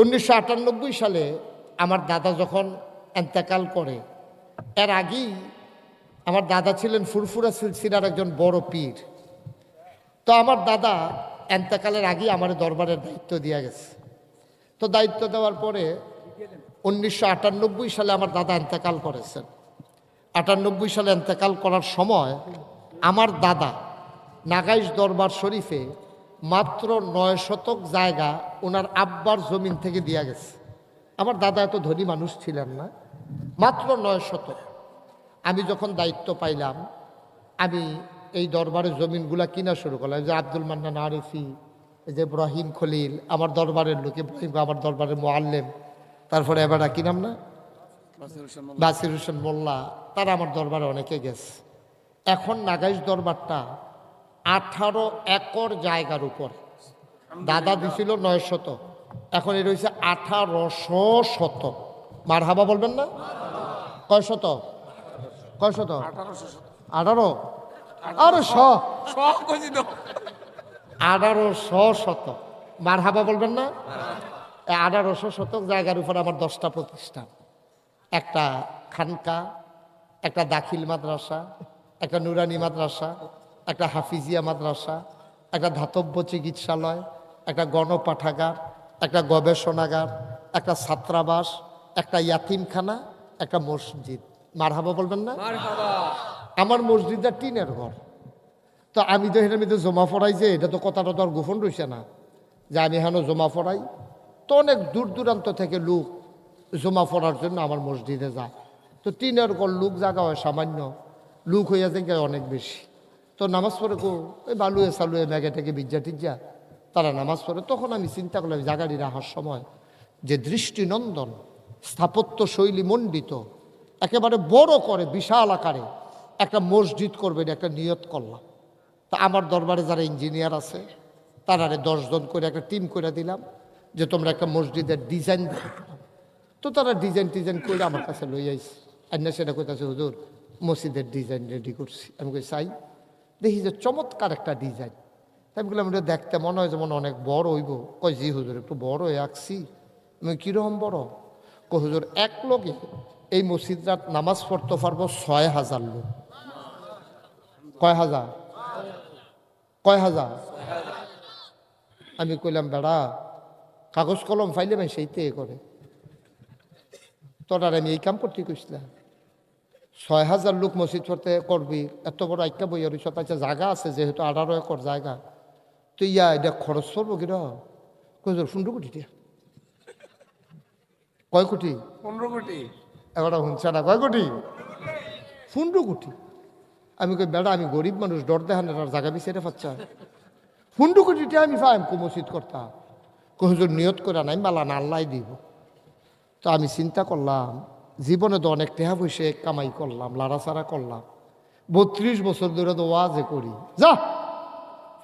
উনিশশো আটানব্বই সালে আমার দাদা যখন এন্তেকাল করে, এর আগেই আমার দাদা ছিলেন ফুরফুরা সিলসিলার একজন বড় পীর। তো আমার দাদা এন্তেকালের আগেই আমার দরবারের দায়িত্ব দেওয়া গেছে। তো দায়িত্ব দেওয়ার পরে উনিশশো আটানব্বই সালে আমার দাদা এন্তেকাল করেছেন। আটানব্বই সালে এন্তেকাল করার সময় আমার দাদা নাগাইশ দরবার শরীফে মাত্র নয় শতক জায়গা ওনার আব্বার জমিন থেকে দেয়া গেছে। আমার দাদা এত ধনী মানুষ ছিলেন না। মাত্র নয় শতক। আমি যখন দায়িত্ব পাইলাম আমি এই দরবারের জমিনগুলা কিনা শুরু করলাম। যে আব্দুল মান্নান আরিফি এই যে ইব্রাহিম খলিল আমার দরবারের লোক ইব্রাহিম আমার দরবারের মোয়াল্লেম তারপরে এবার কি নাম না? বাসির হোসেন মোল্লা। তারা আমার দরবারে অনেকে গেছে। এখন নাগাইশ দরবারটা আঠারো একর জায়গার উপর। দাদা দিছিল নয় শত। এখন এটা হয়েছে আঠারোশো শত। মার হাবা বলবেন না? কয় শত? কয় শত? আঠারো। আরও শ। আঠারোশো শত। মার হাবা বলবেন না? আঠারোশো শতক জায়গার উপর আমার দশটা প্রতিষ্ঠান। একটা খানকা, একটা দাখিল মাদ্রাসা, একটা নুরানি মাদ্রাসা একটা হাফিজিয়া মাদ্রাসা একটা ধাতব্য চিকিৎসালয় একটা গণপাঠাগার একটা গবেষণাগার একটা ছাত্রাবাস একটা ইয়াতিমখানা একটা মসজিদ। মারহাবা বলবেন না? আমার মসজিদটা টিনের ঘর। তো আমি তো এখানে মধ্যে জমা পড়াই যে এটা তো কথাটা তো আর গোপন রয়েছে না। যে আমি এখানে জমা পড়াই তো অনেক দূর দূরান্ত থেকে লোক জমা পড়ার জন্য আমার মসজিদে যায়। তো টিনের ঘর লোক জায়গা হয় সামান্য। লোক হইয়া যায় অনেক বেশি। তো নামাজ পড়ে কো ওই বালুয়ে সালুয়ে ব্যাগে থেকে বিজ্জা টিজ্জা। তারা নামাজ পড়ে, তখন আমি চিন্তা করলাম জাগাড়ি রাখার সময় যে দৃষ্টিনন্দন, স্থাপত্য শৈলী মণ্ডিত, একেবারে বড় করে, বিশাল আকারে একটা মসজিদ করবে এটা একটা নিয়ত করলাম। তা আমার দরবারে যারা ইঞ্জিনিয়ার আছে, তারারে দশজন করে একটা টিম করে দিলাম, যে তোমরা একটা মসজিদের ডিজাইন তো তারা ডিজাইন টিজাইন করে আমার কাছে লই আইস আর না সেটা কোথাছে হুজুর, মসজিদের ডিজাইন রেডি করছি। আমি কই চাই দেখি যে চমৎকার একটা ডিজাইন। তাই আমি বললাম, এটা দেখতে মনে হয় যেমন অনেক বড় হইব। কয়, জি হুজুর, একটু বড় হয়ে আঁকছি আমি কীরকম বড়? ক হুজুর, এক লোকে এই মসজিদটা নামাজ পড়তে পারব ছয় হাজার লোক। কয় হাজার? কয় হাজার? আমি কইলাম, বেড়া, কাগজ কলম ফাইলে ভাই সেইতে করে। তোর আর আমি এই কাম করতে কইছিলাম। ছয় হাজার লোক মসজিদ পড়তে করবি এত বড় একটা বই আর আছে জায়গা আছে যেহেতু আঠারো একর জায়গা। তো ইয়া এটা খরচ করব কির কই পনেরো কোটি টিয়া? কয় কোটি? পনেরো কোটি। এবারটা শুনছে না কয় কোটি? পনেরো কোটি। আমি কই বেড়া আমি গরিব মানুষ ডর দেখান আর জায়গা বিচারে পাচ্ছা। পনেরো কোটিটা আমি পাইম কো মসজিদ করতাম। কহুজুর নিয়ত করে নাই মালা না আল্লাহ দিব। তো আমি চিন্তা করলাম জীবনে তো অনেক টেহা পয়সা কামাই করলাম, লাড়াচাড়া করলাম। বত্রিশ বছর ধরে তো ওয়াজে করি। যা!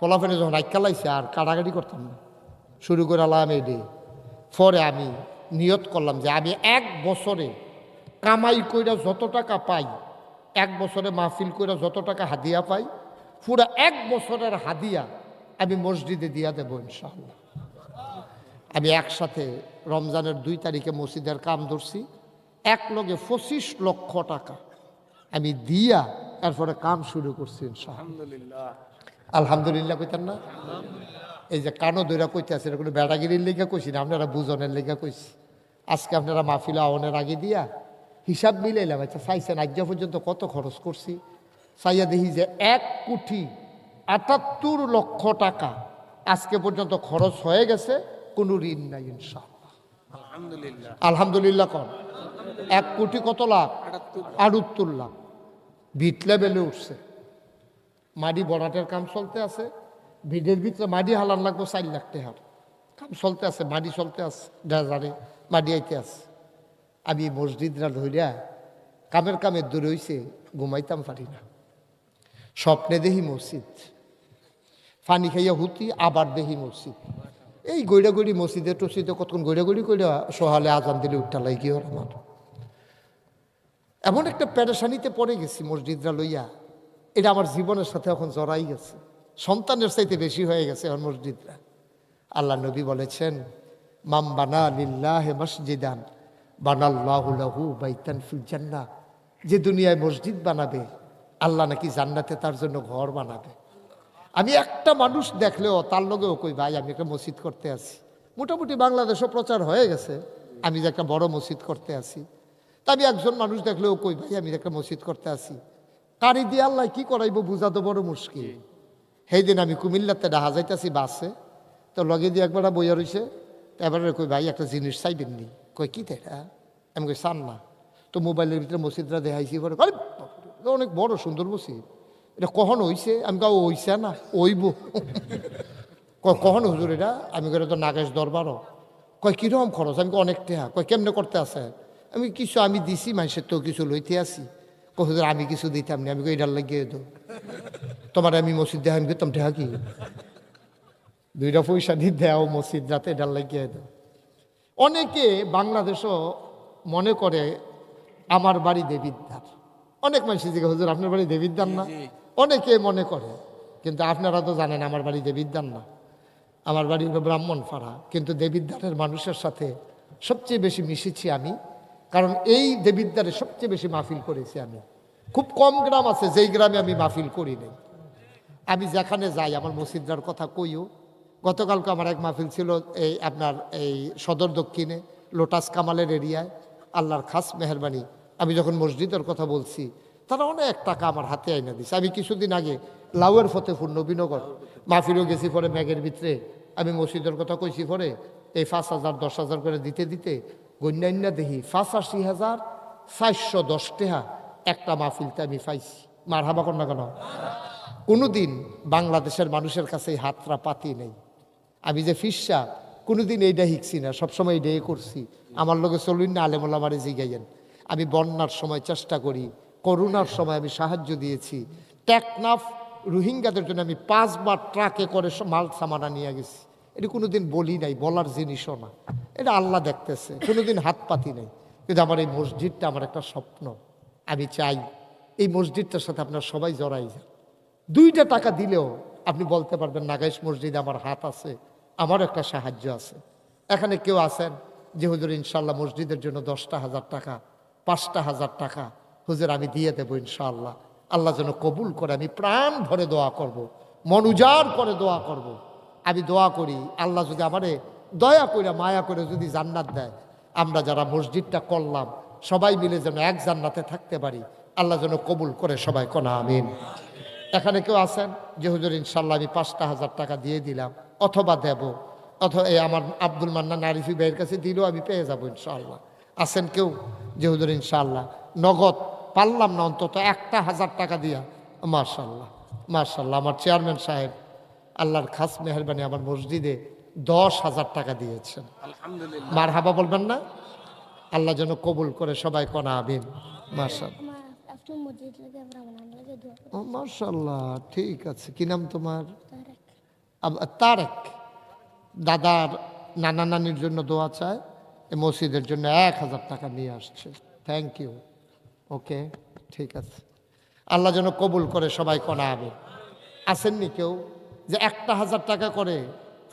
ফলাফলে যখন আইকা লাইছে, আর কাটাকাটি করতাম না। শুরু করে আলাম এডে পরে আমি নিয়ত করলাম যে আমি এক বছরে কামাই কইরা যত টাকা পাই, এক বছরে মাহফিল কইরা যত টাকা হাদিয়া পাই, পুরা এক বছরের হাদিয়া আমি মসজিদে দিয়া দেব ইনশাআল্লাহ। আমি একসাথে রমজানের দুই তারিখে মসজিদের কাম ধরছি। এক লগে পঁচিশ লক্ষ টাকা। আমি দিয়া এরপরে কাম শুরু করছি আলহামদুলিল্লাহ। আলহামদুলিল্লাহ কইতেন না? এই যে কানো দইরা কইতে আছে এটা কোনো বেড়াগিরির লেগে কইছি না আপনারা বুজনের লেগে কইছি। আজকে আপনারা মাহফিলা আওনের আগে দিয়া হিসাব মিলাইলাম আচ্ছা চাইছেন আজ পর্যন্ত কত খরচ করছি? চাইয়া দেখি যে এক কোটি আটাত্তর লক্ষ টাকা আজকে পর্যন্ত খরচ হয়ে গেছে কোনো ঋণ নাই ইনশাআল্লাহ। আলহামদুলিল্লাহ। আলহামদুলিল্লাহ কন। এক কোটি কত লাখ? আটাত্তর লাখ। ভিট লেভেলে উঠছে। মাটি বড়াটের কাম চলতে আছে। ভিড়ের ভিতরে মাটি হালান লাগবো চার লাখ টাকার কাম চলতে আছে মাটি চলতে আছে ড্রাজারে মাটি আইতে আছে। আমি মসজিদরা ধরিয়া কামের কামে দূরে হইছে, ঘুমাইতাম পারি না। স্বপ্নে দেখি মসজিদ। ফানি খাইয়া হুতি, আবার দেখি মসজিদ। এই গৈরা গড়ি মসজিদে টসিদে কতক্ষণ গৈরা গড়ি কইরা সহালে আজান দিলে উঠটা লাগি আমার। এমন একটা প্যারেশানিতে পড়ে গেছি মসজিদরা লইয়া। এটা আমার জীবনের সাথে এখন জড়াই গেছে। সন্তানের চাইতে বেশি হয়ে গেছে এখন মসজিদরা। আল্লাহ নবী বলেছেন মাম বানা লিল্লাহে মসজিদান, বানাল্লাহু লাহু বাইতান ফিল জান্নাহ। যে দুনিয়ায় মসজিদ বানাবে, আল্লাহ নাকি জান্নাতে তার জন্য ঘর বানাবে। আমি একটা মানুষ দেখলেও তার লগেও কই, ভাই, আমি একটা মসজিদ করতে আছি। মোটামুটি বাংলাদেশও প্রচার হয়ে গেছে। আমি যে একটা বড় মসজিদ করতে আছি। আমি একজন মানুষ দেখলেও কই ভাই, আমি একটা মসজিদ করতে আছি। কারি দিয়ে আল্লাহ কি করাইবো, বুঝা তো বড় মুশকিল। সেই দিন আমি কুমিল্লাতে ডাহা যাইতেছি বাসে, তো লগে দিয়ে একবার বইয়া রইছে, তো এবারে কই ভাই, একটা জিনিস চাইবেন নি? কই, কি এটা? আমি কই, চান না। তো মোবাইলের ভিতরে মসজিদরা দেখাইছি, পরে অনেক বড় সুন্দর মসজিদ। এটা কখন হইছে? আমি কাউ হইছে না ওইব কখন হুজুর এটা? আমি করে তো নাগেশ দরবারও। কয় কীরকম খরচ? আমি অনেক টেহা। কয় কেমনে করতে আছে? আমি কিছু আমি দিছি মানুষের তো কিছু লইতে আসি। কয় আমি কিছু দিতাম না। আমি কই এটার লাগিয়ে দো তোমার আমি মসজিদ দেখাম দিতাম টেহা কি? দুইটা পয়সা দিয়ে দেও মসজিদ রাতে এটার লাগিয়ে দাও অনেকে বাংলাদেশও মনে করে আমার বাড়ি দেবিদ্দার অনেক মানুষ জিজ্ঞাসা হুজুর আপনার বাড়ি দেবিদ্দার না? অনেকে মনে করে কিন্তু আপনারা তো জানেন আমার বাড়ি দেবিদ্দার না। আমার বাড়ি হলো ব্রাহ্মণপাড়া। কিন্তু দেবিদ্দারের মানুষের সাথে সবচেয়ে বেশি মিশেছি আমি কারণ এই দেবিদ্দারে সবচেয়ে বেশি মাহফিল করেছি আমি। খুব কম গ্রাম আছে, যেই গ্রামে আমি মাহফিল করি নাই। আমি যেখানে যাই, আমার মসজিদরার কথা কইও। গতকালকে আমার এক মাহফিল ছিল এই আপনার এই সদর দক্ষিণে, লোটাস কামালের এরিয়ায়। আল্লাহর খাস মেহরবানি। আমি যখন মসজিদের কথা বলছি, তারা অনেক টাকা আমার হাতে আইনা দিছে। আমি কিছুদিন আগে লাউয়ের ফতেপুর নবীনগর মাহফিলও গেছি পরে ম্যাগের ভিতরে। আমি মসজিদের কথা কইছি পরে, এই পাঁচ হাজার, দশ হাজার করে দিতে দিতে গণ্যান্যা দেহি আশি হাজার চারশো দশ টেহা একটা মাহফিলতে আমি পাইছি। মার হাবা না কেন? কোনোদিন বাংলাদেশের মানুষের কাছে এই হাতরা পাতি নেই। আমি যে ফিসা কোনোদিন এইটা শিখছি না, সবসময় এইটাই করছি। আমার লোকে চলুন না আলেমুল্লা মারে জিগাইয়েন। আমি বন্যার সময় চেষ্টা করি করোনার সময় আমি সাহায্য দিয়েছি। টেকনাফ রোহিঙ্গাদের জন্য আমি পাঁচবার ট্রাকে করে মাল সামানা নিয়ে গেছি। এটা কোনোদিন বলি নাই, বলার জিনিসও না। এটা আল্লাহ দেখতেছে, কোনোদিন হাত পাতি নাই। কিন্তু আমার এই মসজিদটা আমার একটা স্বপ্ন। আমি চাই এই মসজিদটার সাথে আপনার সবাই জড়াই যান। দুইটা টাকা দিলেও আপনি বলতে পারবেন, নাগাইশ মসজিদে আমার হাত আছে আমারও একটা সাহায্য আছে। এখানে কেউ আছেন যে, হুজুর ইনশাল্লাহ মসজিদের জন্য দশটা হাজার টাকা, পাঁচটা হাজার টাকা, হুজুর, আমি দিয়ে দেবো ইনশাআল্লাহ। আল্লাহ যেন কবুল করে, আমি প্রাণ ভরে দোয়া করব। মন উজাড় করে দোয়া করব। আমি দোয়া করি, আল্লাহ যদি আমারে দয়া করে মায়া করে যদি জান্নাত দেয়, আমরা যারা মসজিদটা করলাম, সবাই মিলে যেন এক জান্নাতে থাকতে পারি, আল্লাহ যেন কবুল করে সবাই কোনা, আমিন। এখানে কেউ আছেন? যে হুজুর ইনশাল্লাহ আমি পাঁচটা হাজার টাকা দিয়ে দিলাম, অথবা দেব অথবা এই আমার আব্দুল মান্না নারিফি ভাইয়ের কাছে দিলেও আমি পেয়ে যাব ইনশাল্লাহ আছেন কেউ? যে হুজুর ইনশাল্লাহ নগদ পারলাম না, অন্তত একটা হাজার টাকা দিয়া মার্শাল্লাহ মার্শাল্লাহ আমার চেয়ারম্যান সাহেব আল্লাহর খাস মেহরবানি আমার মসজিদে দশ হাজার টাকা দিয়েছেন। মার হাবা বলবেন না? আল্লাহ যেন কবুল করে সবাই কনা আবিন মার্শাল মার্শাল্লাহ ঠিক আছে। কি নাম তোমার? তারেক। আব- দাদার নানা নানির জন্য দোয়া চায় এ মসজিদের জন্য এক হাজার টাকা নিয়ে আসছে। থ্যাংক ইউ ওকে ঠিক আছে। আল্লাহ যেন কবুল করে সবাই কনা হবে আসেননি কেউ? যে একটা হাজার টাকা করে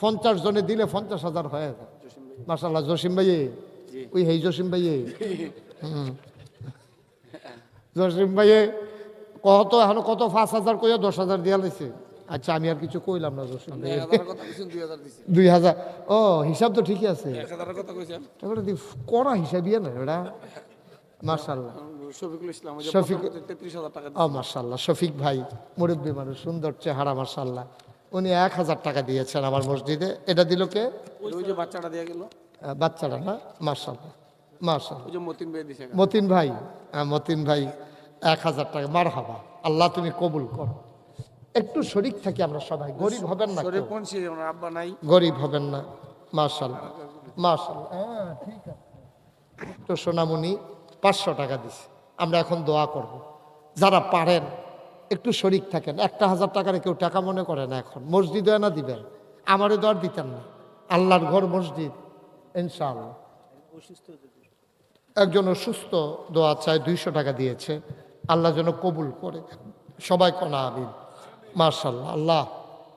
পঞ্চাশ জনে দিলে পঞ্চাশ হাজার হয়ে যায়। মাসাল্লাহ জসিম ভাইয়ে। ওই হেই জসিম ভাইয়ে। জসিম ভাইয়ে কত এখন কত পাঁচ হাজার কইয়া দশ হাজার দিয়া লাইছে। আচ্ছা আমি আর কিছু কইলাম না জসিম ভাই দুই হাজার ও হিসাব তো ঠিকই আছে। দি করা হিসাবই না ওটা মার্শাল্লাহ শফিক- ও মার্শাল্লাহ শফিক ভাই মুরব্বী মানুষ সুন্দর চেহারা মার্শাল্লাহ উনি এক হাজার টাকা দিয়েছেন আমার মসজিদে। এটা দিল কে? বাচ্চাটা দিয়ে গেল। আহ, বাচ্চারা না? মার্শাল্লাহ মার্শাল্লাহ ওই মতিন ভাই হ্যাঁ, মতিন ভাই এক হাজার টাকা মার হাবা আল্লাহ তুমি কবুল করো। একটু শরিক থাকি আমরা সবাই গরিব হবেন না গরিব হবেন না মার্শাল মার্শাল হ্যাঁ ঠিক আছে। তো সোনামণি পাঁচশো টাকা দিছে। আমরা এখন দোয়া করব। যারা পারেন একটু শরিক থাকেন। একটা হাজার টাকার কেউ টাকা মনে করে না এখন। মসজিদে না দিবেন? আমারে দর দিতেন না। আল্লাহর ঘর মসজিদ, ইনশাআল্লাহ। একজন অসুস্থ দোয়া চায়, দুইশো টাকা দিয়েছে। আল্লাহ যেন কবুল করে। সবাই কনা আবিন মার্শাল্লাহ আল্লাহ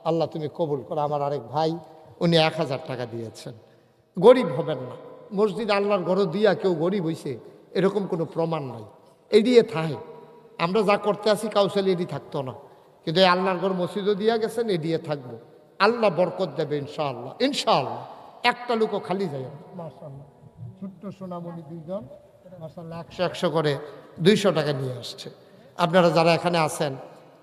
আল্লাহ তুমি কবুল করো। আমার আরেক ভাই, উনি এক হাজার টাকা দিয়েছেন। গরিব হবেন না। মসজিদ আল্লাহর ঘর দিয়া কেউ গরিব হইছে, এরকম কোনো প্রমাণ নাই। এড়িয়ে থাহে আমরা যা করতে আসি কাউসাল এডি থাকতো না। কিন্তু এই আল্লাহর ঘর মসজিদও দিয়া গেছেন এড়িয়ে থাকব। আল্লাহ বরকত দেবে ইনশাআল্লাহ ইনশাআল্লাহ। একটা লোকও খালি যায়। ছোট্ট সোনামণি দুইজন মাশাআল্লাহ একশো একশো করে দুইশো টাকা নিয়ে আসছে। আপনারা যারা এখানে আছেন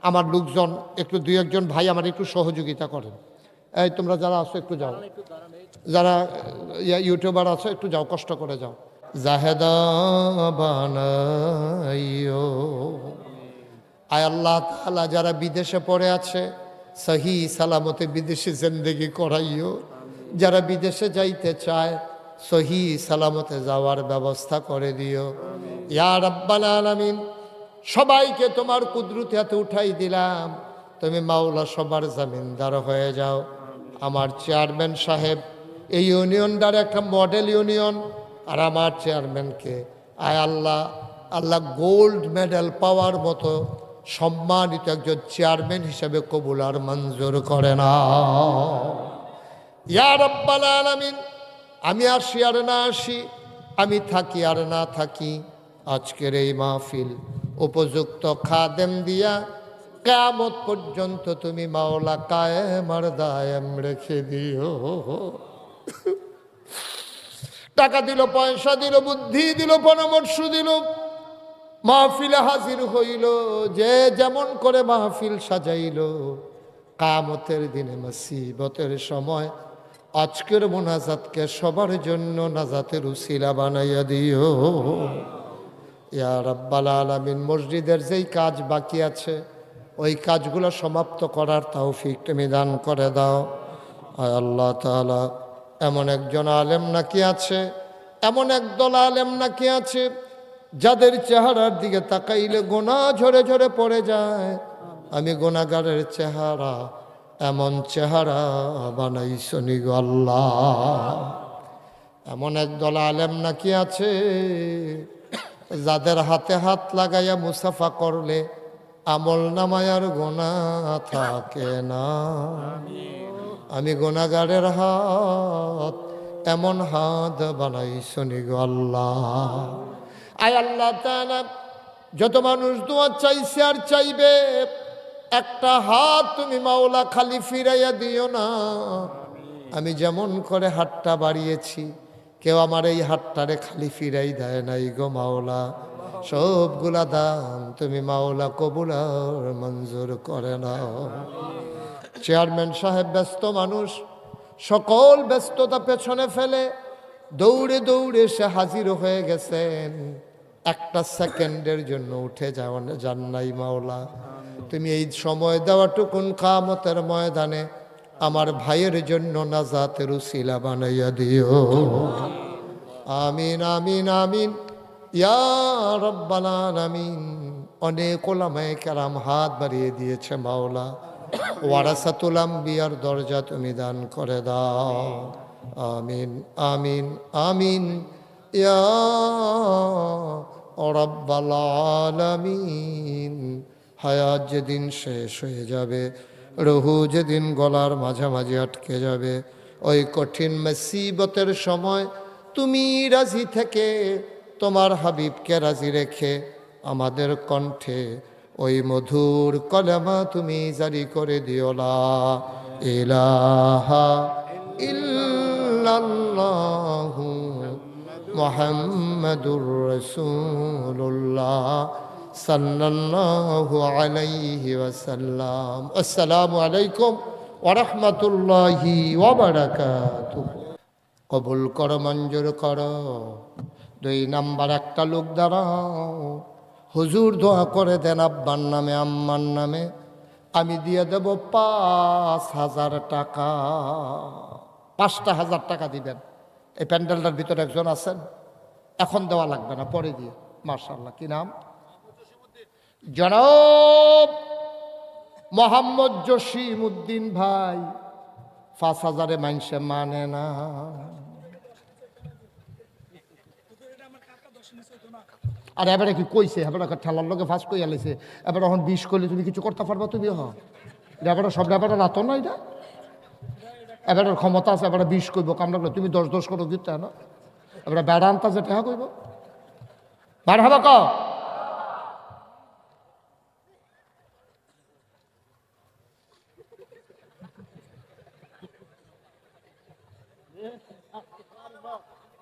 আমার লোকজন একটু দুই একজন ভাই আমার একটু সহযোগিতা করেন। এই তোমরা যারা আছো একটু যাও। যারা ইউটিউবার আছো একটু যাও কষ্ট করে যাও। আল্লাহ যারা বিদেশে পড়ে আছে, সহি সালামতে বিদেশি জিন্দেগি করাইও যারা বিদেশে যাইতে চায়, সহি সালামতে যাওয়ার ব্যবস্থা করে দিও ইয়া রাব্বাল আলামিন, সবাইকে তোমার কুদরতি হাতে উঠাই দিলাম। তুমি মাওলা সবার জামিনদার হয়ে যাও। আমার চেয়ারম্যান সাহেব, এই ইউনিয়নটার একটা মডেল ইউনিয়ন আর আমার চেয়ারম্যানকে। আয় আল্লাহ আল্লাহ গোল্ড মেডেল পাওয়ার মতো সম্মানিত একজন চেয়ারম্যান হিসেবে কবুল আর মঞ্জুর করে না। ইয়া রব্বাল আলামিন, আমি আসি আর না আসি, আমি থাকি আর না থাকি। আজকের এই মাহফিল উপযুক্ত খাদেম দিয়া কেমত পর্যন্ত তুমি মাওলা কায়েম আর দায়েম রেখে দিও। টাকা দিল, পয়সা দিল, বুদ্ধি দিল, পরামর্শ দিল। মাহফিলে হাজির হইল, যে যেমন করে মাহফিল সাজাইল। কামতের দিনে মাসিবতের সময় আজকের মোনাজাতকে সবার জন্য নাজাতের উসিলা বানাইয়া দিও। ইয়া রাব্বাল আলামিন, মসজিদের যেই কাজ বাকি আছে, ওই কাজগুলো সমাপ্ত করার তৌফিক তুমি দান করে দাও। আল্লাহ তাআলা এমন একজন আলেম নাকি আছে? এমন একদল আলেম নাকি আছে যাদের চেহারার দিকে তাকাইলে গোনা ঝরে ঝরে পড়ে যায়। আমি গোনাগারের চেহারা, এমন চেহারা বানাইছনি আল্লাহ। এমন একদল আলেম নাকি আছে যাদের হাতে হাত লাগাইয়া মুসাফা করলে আমল নামায়ার গোনা থাকে না। আমি গোনাগারের হাত এমন হাত বানাই শুনি গো আল্লাহ। আয় আল্লাহ যত মানুষ দোয়া চাইছে আর চাইবে, একটা হাত তুমি মাওলা খালি ফিরাইয়া দিও না। আমি যেমন করে হাতটা বাড়িয়েছি, কেউ আমার এই হাতটারে খালি ফিরাই দেয় নাই গো মাওলা। সবগুলা দান তুমি মাওলা কবুল আর মঞ্জুর করে নাও। চেয়ারম্যান সাহেব ব্যস্ত মানুষ, সকল ব্যস্ততা পেছনে ফেলে দৌড়ে দৌড়ে সে হাজির হয়ে গেছেন। একটা সেকেন্ডের জন্য উঠে যাওয়া যান নাই মাওলা। তুমি এই সময় দেওয়াটুকুন কামতের ময়দানে আমার ভাইয়ের জন্য নাজাতের উসিলা বানাইয়া দিও। আমিন আমিন আমিন। ইয়া রব্বাল আলামিন। অনেক ওলামায় কেরাম হাত বাড়িয়ে দিয়েছে মাওলা। ওয়ারাসাতুল আম্বিয়ার দরজা তুমি দান করে দাও। আমিন আমিন আমিন। ইয়া আলামিন। হায়াত যেদিন শেষ হয়ে যাবে, রহু যেদিন গলার মাঝামাঝি আটকে যাবে, ওই কঠিন মুসিবতের সময় তুমি রাজি থেকে তোমার হাবিবকে রাজি রেখে আমাদের কণ্ঠে ওই মধুর কলেমা তুমি জারি করে দিওলা ইলাহা ইল্লাল্লাহু মোহাম্মদুর রসুল্লাহ সাল্লাল্লাহু আলাইহি ওয়াসাল্লাম। আসসালামু আলাইকুম ওরহমতুল্লাহি ওয়াবারাকাতুহু কবুল কর, মঞ্জুর কর। দুই নাম্বার একটা লোক দাঁড়াও। হুজুর দোয়া করে দেন, আব্বার নামে, আম্মার নামে। আমি দিয়ে দেব পাঁচ হাজার টাকা। পাঁচটা হাজার টাকা দিবেন। এই প্যান্ডেলটার ভিতরে একজন আছেন। এখন দেওয়া লাগবে না, পরে দিয়ে। মার্শাল্লাহ কি নাম? জনাব মোহাম্মদ জসিম উদ্দিন ভাই। পাঁচ হাজারে মাইনসে মানে না। আর এবারে কি কইছে? এবারে ঠেলার লগে ফাঁস কই আলাইছে এবারে এখন বিষ করলে তুমি কিছু করতে পারবা তুমি, হ। এবারে সব ব্যাপারে রাতো না? এটা এবার ক্ষমতা আছে, এবার বিষ করব কামড়া করলে তুমি দশ দশ করো দিতে না এবার বেড়া আনতা যে টেহা করব বার হবা ক?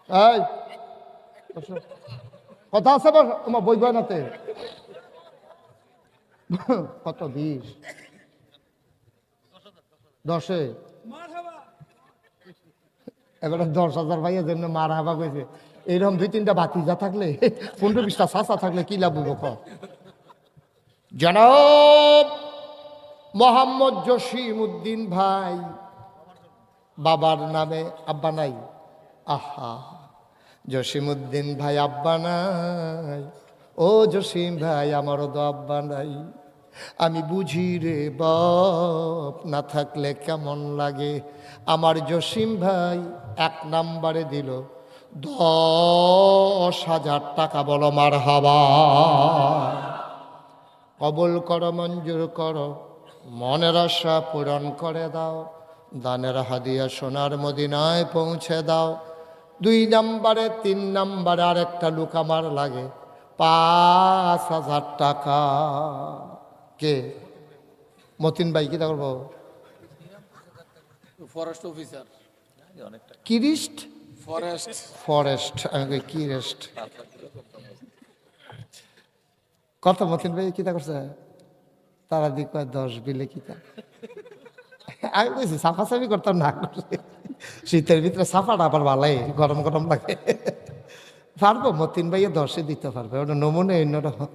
এই। কথা আছে বা তোমার বই বয়নাতে কত বিশ দশে? এবারে দশ হাজার ভাইয়া যেমন মার হাবা কইছে। এইরকম দুই তিনটা বাতিজা থাকলে, পনেরো বিশটা চাষা থাকলে কি লাভ ক জনাব মোহাম্মদ জসিম উদ্দিন ভাই, বাবার নামে আব্বা নাই। আহা। জসিম উদ্দিন ভাই আব্বা নাই। ও জসিম ভাই, আমারও তো আব্বা নাই। আমি বুঝি রে বাপ, না থাকলে কেমন লাগে? আমার জসিম ভাই এক নাম্বারে দিল, দশ হাজার টাকা বলো মার হাবা। কবল করো, মঞ্জুর করো, মনের আশা পূরণ করে দাও। দানের হাদিয়া সোনার মদিনায় পৌঁছে দাও। দুই নাম্বারে তিন নাম্বারে আর একটা লুক আমার লাগে। পাঁচ হাজার টাকা। কে? মতিন ভাই কি করব? ফরেস্ট অফিসার কিরিস্ট ফরেস্ট ফরেস্ট আমি কি রেস্ট কত মতিন ভাই কিতা করছে? তারা দিক দশ বিলে কিতা আমি বলছি সাফা সাফি করতাম না। করছে শীতের ভিতরে সাফাটা আবার ভালাই গরম গরম লাগে। পারব মতিন ভাইয়ে দশে দিতে পারবে ওটা নমুনে অন্যরকম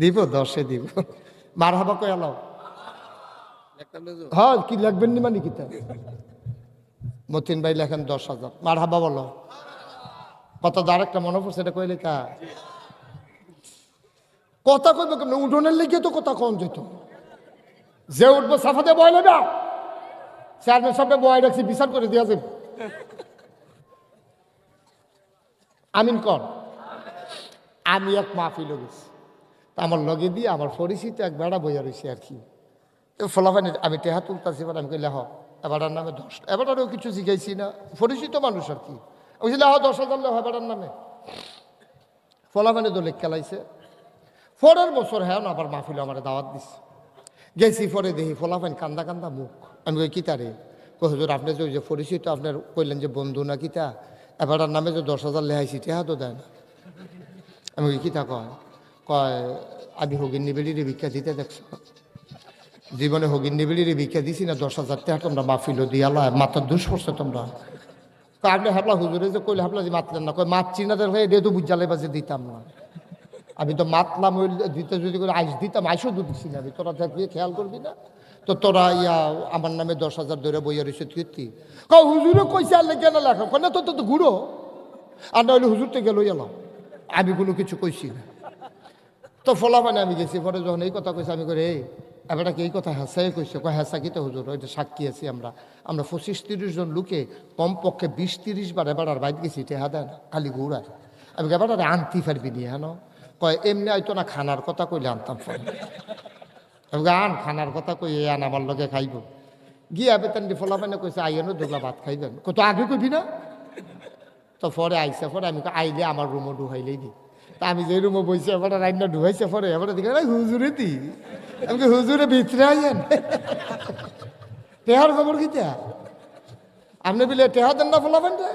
দিব, দশে দিব। মার হাবা কই আলাও না? হ্যাঁ কি লাগবেন নি মানে কিতা মতিন ভাই লেখেন দশ হাজার। মার হাবা বলো। কত দার একটা মনে পড়ছে, এটা কইলে কা? কথা কইবে কেমন? উঠোনের লেগে তো কথা কম যেত যে উঠবো সাফাতে বয় নেবে চেয়ারম্যান সামনে বয় রাখছি, বিচার করে দিয়া যাবে আমিন কর আমি এক মাহফিল গেছি। আমার লগে দিয়ে আমার পরিচিত এক বেড়া বইয়া রয়েছে আর কি। ফলাফানি আমি টেহা তুলতাছি এবার আমি কইলে হ এবারের নামে দশ এবারেও কিছু শিখাইছি না। পরিচিত মানুষ আর কি। আমি হ দশ হাজার লেহ এবারের নামে। ফলাফানি দলে খেলাইছে। পরের বছর হ্যাঁ আবার মাহফিল আমার দাওয়াত দিছে। গেছি পরে দেখি ফলাফান কান্দা কান্দা মুখ। আমি কই, কিতা রে? কই, হুজুর, আপনি যে ওই যে পরিচিত আপনার কইলেন যে বন্ধু না কিতা? এবারের নামে যে দশ হাজার লেহাইছি টেহা তো দেয় না। আমি কই, কিতা কয়? কয় আমি হগিন নিবেলিরে ভিক্ষা দিতে দেখছ। জীবনে হগিন নিবিলিরে ভিক্ষা দিছি না, দশ হাজার টাকা তোমরা মাহফিল দিয়ালা মাথার দুষ করছ তোমরা। আপনি হাবলা হুজুরে যে কইলে হাবলা যে মাতলেন না। কয়, মাতছি না হয়ে এটা তো বুঝালে বাজে দিতাম না। আমি তো মাতলাম ওই দিতে যদি করে আইস দিতাম, আইসও তো দিছি না আমি। তোরা থাকবি খেয়াল করবি না। তো তোরা ইয়া, আমার নামে দশ হাজার ধরে বইয়া রয়েছে কীর্তি। ক হুজুরে কইছে আর কেন লেখা। কয়, না তো তো তো ঘুরো। আর না হলে হুজুর থেকে লই এলাম আমি কোনো কিছু কইছি না। তো ফলা মানে আমি গেছি। পরে যখন এই কথা কইছে, আমি করে এই এবারটা কি এই কথা হেসাই কইছে? কয় হেসা কি তো হুজুর? ওইটা সাক্ষী আছি আমরা। আমরা পঁচিশ তিরিশ জন লোকে কমপক্ষে বিশ তিরিশ বার এবার আর বাইর গেছি। দেয় না, খালি ঘুরায়। আমি এবার আর আনতে পারবি নি হ্যাঁ কয় এমনি হয়তো না খানার কথা কইলে আনতাম আন খানার কথা কই আন আমার লগে খাইব। গিয়া বেতন দি ফলা মানে কইছে আইয়ানো দুগলা ভাত খাইবেন। কত আগে কইবি না? তো পরে আইসে পরে আমি আইলে আমার রুমও ঢুকাইলেই দি। তা আমি যে রুমে বইছে এবার রান্না ঢুকাইছে পরে এবার "এই হুজুরে দি। আমি কই, হুজুরে ভিতরে আইয়েন। টেহার খবর কিতা আপনি বিলে টেহা দেন না ফলাবেন রে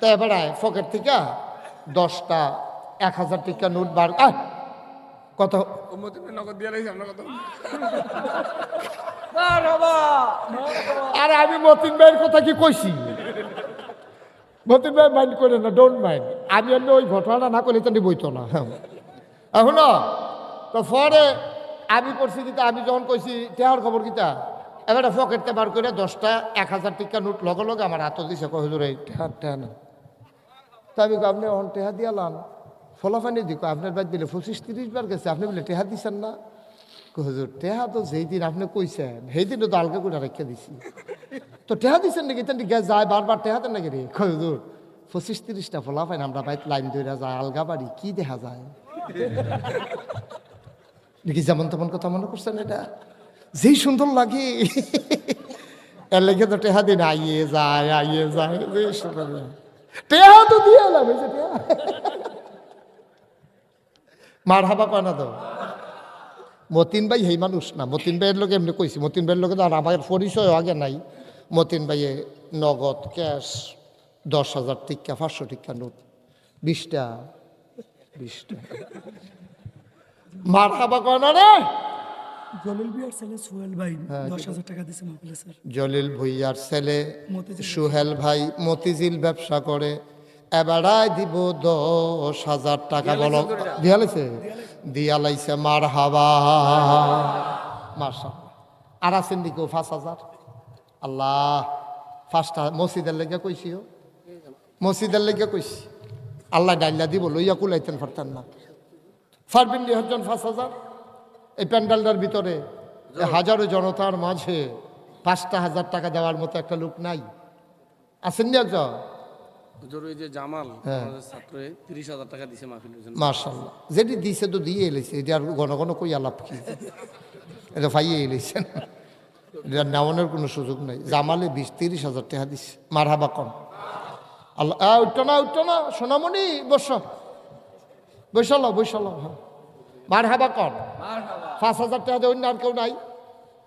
তা এবার পকেট থেকে দশটা এক হাজার টিকা নোট বার। কত? আর আমি মতিন ভাইয়ের কথা কি কইছি? মতিন ভাই মাইন্ড করে না ডোন্ট মাইন্ড আমি এমনি ওই ঘটনাটা না করলে তো বইতো না। এখন তো পরে আমি করছি কিতা আমি যখন কইছি টেহার খবর কিতা? এবারে পকেটতে বার করে দশটা এক হাজার টিকা নোট লগে লগে আমার হাতত দিছে কয় হুজুর এই টেহা টেহা না তা আমি আপনি অন টেহা দিয়ালাম ফলাফানি দিক আপনার বাদ দিলে পঁচিশ তিরিশ বার গেছে, আপনি বলে, টেহা দিছেন না? হুজুর, টেহা তো যেই দিন আপনি কইছেন, সেই দিনও তো আলগা করে রেখে দিছি। তো টেহা দিছেন নাকি? তেন গ্যাস যায় বারবার টেহা দেন নাকি রে? হুজুর, পঁচিশ তিরিশটা ফলাফাইন আমরা বাইত লাইন ধরে যায়, আলগা বাড়ি, কি দেখা যায়? দেখি যেমন তেমন কথা মনে করছেন এটা? যেই সুন্দর লাগে। এর লেগে তো টেহা দিন, আইয়ে যায় আইয়ে যায়। টেহা তো দিয়ে এলাম, এই যে টেহা। মার হাবা কয় না তো মতিন ভাই হেই মানুষ না মতিন ভাইয়ের লোকে এমনি কইছি মতিন ভাইয়ের লোকে আর আমার পরিচয় আগে নাই। মতিন ভাইয়ে নগদ ক্যাশ দশ হাজার টিক্কা পাঁচশো টিক্কা নোট বিশটা বিশটা। মার হাবা কয় না রে জলিল বিয়ার ছেলে সোহেল ভাই দশ হাজার টাকা দিছে মাহফিলে স্যার জলিল ভুইয়ার ছেলে। সুহেল ভাই মতিঝিল ব্যবসা করে এবারাই দিব দশ হাজার টাকা বলো। দিয়ালাইছে দিয়ালাইছে মার হাবা মার্শা আর আছেন ও পাঁচ হাজার? আল্লাহ পাঁচটা মসজিদের লেগে কইছিও মসজিদের লেগে কইছি। আল্লাহ ডাইলা দিব লইয়া কুলাইতেন পারতেন না। ফারবিন হজন পাঁচ হাজার? এই প্যান্ডেলটার ভিতরে হাজারো জনতার মাঝে পাঁচটা হাজার টাকা দেওয়ার মতো একটা লোক নাই। আসেননি একজন? হুজুর ওই যে জামাল হ্যাঁ। আমাদের ছাত্র তিরিশ টাকা দিছে মাহফিলের জন্য। মার্শাল্লাহ যেটি দিছে তো দিয়ে এলেছে এটা আর ঘন ঘন কই আলাপ কি? এটা ফাইয়ে এলেছেন এটা নেওয়ানোর কোনো সুযোগ নেই। জামালে বিশ তিরিশ হাজার টাকা দিছে। মার হাবা কম। আল্লাহ আ, উঠো না উঠো না। সোনামণি বস। বৈশাল বৈশাল হ্যাঁ। মার হাবা কম পাঁচ হাজার টাকা দিয়ে অন্য আর কেউ নাই।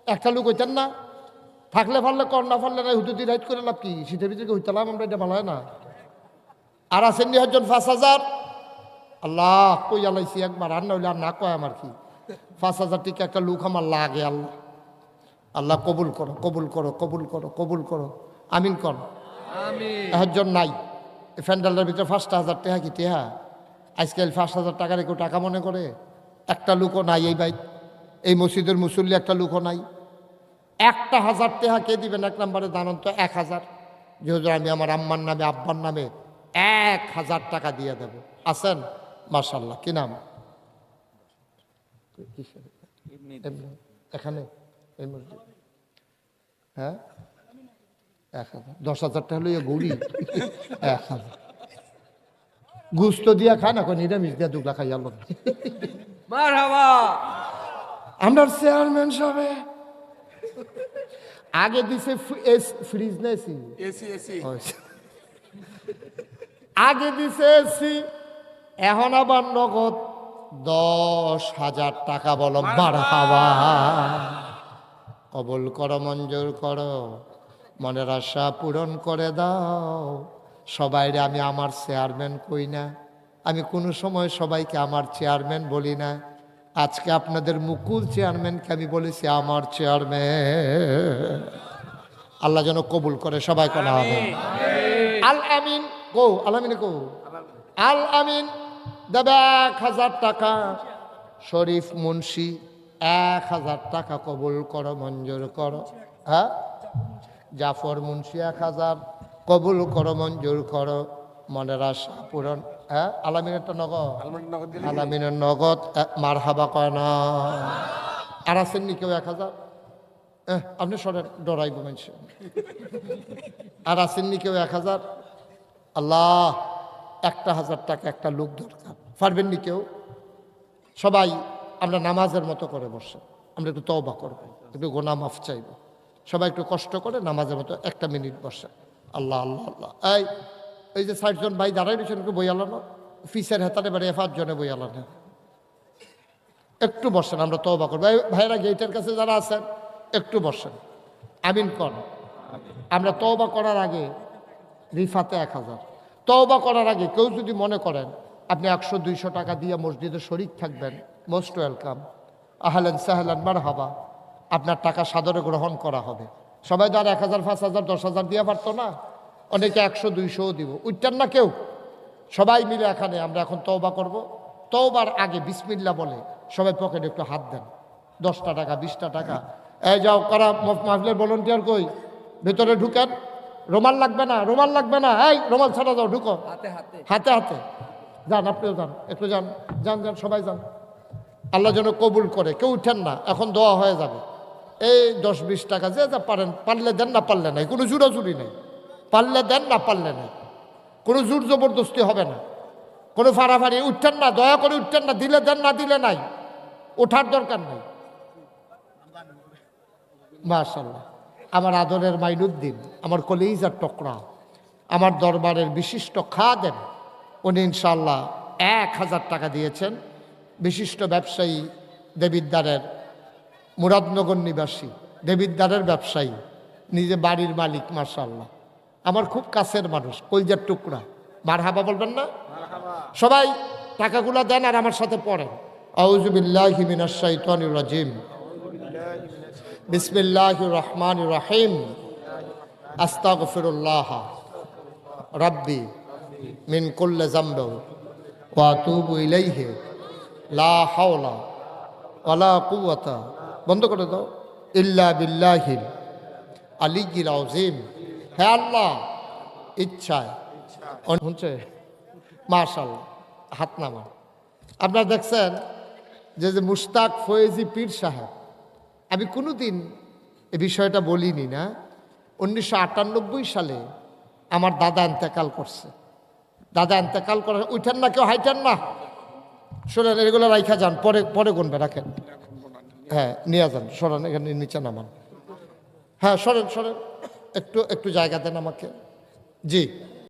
একটা লোক হইতেন না। থাকলে পারলে কর না পারলে না হুদুদি রাইট করে লাভ কি? শীতের ভিতরে হইতালাম আমরা এটা ভালো হয় না। আর আছেন নি হজন পাঁচ হাজার। আল্লাহ কই আলাইছি একবার আর নইলে আর না কয় আমার কি? পাঁচ হাজার টিকা একটা লুক আমার লাগে আল্লাহ। আল্লাহ কবুল করো কবুল করো কবুল করো কবুল করো। আমিন কর। একজন নাই। ফ্যান্ডালের ভিতরে পাঁচটা হাজার টেহা কি টেহা? আজকাল পাঁচ হাজার টাকার কেউ টাকা মনে করে? একটা লুকও নাই এই বাইক এই মসজিদের মুসল্লি একটা লুকও নাই। একটা হাজার টেহা কে দিবেন? এক নম্বরে দানন তো এক হাজার। যেহেতু আমি আমার আম্মার নামে আব্বার নামে এক হাজার টাকা দিয়ে দেব। আছেন? মার্শাল্লাহ কি নাম? এখানে? এই মসজিদ? হ্যাঁ? এক হাজার। দশ হাজার টাকা লইয়া গৌরি? এক হাজার। গুস্ত দিয়া খায় না কয় নিরামিষ দিয়া দুগলা খাই আলো আমরা চেয়ারম্যান সাহেব। আগে দিছে ফ্রিজ না এসি? AC AC. আগে দিছে এসি এখন আবার নগদ দশ হাজার টাকা বলো বাড়াবা কবল করো মঞ্জুর করো মনের আশা পূরণ করে দাও। সবাইরে আমি আমার চেয়ারম্যান কই না? আমি কোনো সময় সবাইকে আমার চেয়ারম্যান বলি না। আজকে আপনাদের মুকুল চেয়ারম্যানকে আমি বলেছি আমার চেয়ারম্যান। আল্লাহ যেন কবুল করে সবাই করা হবে আল আমিন। কো আল আমিন কো আল আমিন দেবে এক হাজার টাকা। শরীফ মুন্সি এক হাজার টাকা কবুল করো মঞ্জুর করো। হ্যাঁ? জাফর মুন্সি এক হাজার কবুল করো মঞ্জুর করো। মনের আশা পূরণ। হ্যাঁ? আলামিনেরটা নগদ। আলামিনের নগদ মার হাবা কয় না। আর আছেন নি কেউ এক হাজার? আপনি সরেন ডরাইব মানুষ আর আসেননি কেউ এক হাজার? আল্লাহ, একটা হাজার টাকা একটা লোক দরকার। পারবেন নি কেউ? সবাই আমরা নামাজের মতো করে বসে। আমরা একটু তওবা করব, একটু গোনা মাফ চাইব। সবাই একটু কষ্ট করে নামাজের মতো একটা মিনিট বসে। আল্লাহ আল্লাহ আল্লাহ। এই এই যে ষাটজন ভাই দাঁড়াই রয়েছেন একটু বই আলানো। ফিসের হেতারে বাড়ি পাঁচজনে বই আলানো। একটু বসেন, আমরা তওবা করব। ভাইরা গেটের কাছে যারা আছেন, একটু বসেন। আমিন কর আমরা তওবা করার আগে রিফাতে এক হাজার। তওবা করার আগে কেউ যদি মনে করেন, আপনি একশো, দুইশো টাকা দিয়ে মসজিদে শরিক থাকবেন মোস্ট ওয়েলকাম আহলেন সাহলান মার হাবা আপনার টাকা সাদরে গ্রহণ করা হবে। সবাই তো আর এক হাজার, পাঁচ হাজার, দশ হাজার দিয়ে পারতো না। অনেকে একশো, দুইশোও দিব। উঠতেন না কেউ? সবাই মিলে এখানে, আমরা এখন তওবা করব। তওবার আগে বিসমিল্লা বলে সবাই পকেটে একটু হাত দেন। দশটা টাকা, বিশটা টাকা। এই যাও, করা মাহফিলের ভলেন্টিয়ার কই? ভেতরে ঢুকেন। রোমাল লাগবে না রোমাল লাগবে না। এই রোমাল ছাড়া যাও ঢুকো। হাতে হাতে। হাতে যান আপনিও যান একটু যান। যান যান সবাই যান। আল্লাহ যেন কবুল করে কেউ উঠেন না এখন দোয়া হয়ে যাবে। এই দশ বিশ টাকা যে যা পারেন পারলে দেন না পারলে নাই। কোনো জুড়াজুড়ি নেই। পারলে দেন না পারলে নাই। কোনো জোর জবরদস্তি হবে না। কোনো ফাড়াফাড়ি উঠতেন না দয়া করে উঠতেন না দিলে দেন না দিলে নাই। ওঠার দরকার নেই। মাশাল্লাহ আমার আদরের মাইনুদ্দিন আমার কলিজার টকরা আমার দরবারের বিশিষ্ট খাদেন উনি ইনশাল্লাহ এক হাজার টাকা দিয়েছেন। বিশিষ্ট ব্যবসায়ী দেবিদ্দারের মুরাদনগর নিবাসী দেবিদ্দারের ব্যবসায়ী নিজে বাড়ির মালিক মার্শাল্লাহ আমার খুব কাছের মানুষ কলজার টুকরা। মার হাবা বলবেন না? সবাই টাকাগুলো দেন আর আমার সাথে পড়েন। আউজুবিল্লাহি মিনাশ শাইতানির রাজিম। বিসমিল্লাহির রহমানির রহিম আস্তাগফিরুল্লাহ। রাব্বি মিন কুল্লি যামব ওয়া আতুবু ইলাইহি। লা হাওলা ওয়ালা কুওয়াতা। বন্ধ করে দাও। ইল্লা বিল্লাহিল আলিয়্যিল আযীম। হে আল্লাহ, ইচ্ছায় শুনছে? মাশাল্লাহ হাত নামা আপনারা দেখছেন যে যে মুশতাক ফয়েজি পীর সাহেব আমি কোনোদিন এ বিষয়টা বলিনি না। উনিশশো আটানব্বই সালে আমার দাদা এন্তেকাল করছে। দাদা এন্তেকাল করে উঠেন না কেউ, হাইটেন না। শোনেন, এগুলো রাইখা যান, পরে পরে গুনবে, রাখেন। হ্যাঁ নিয়ে যান, সরেন, এখানে নিচে নামান। হ্যাঁ সরেন সরেন। একটু একটু জায়গা দেন আমাকে। জি।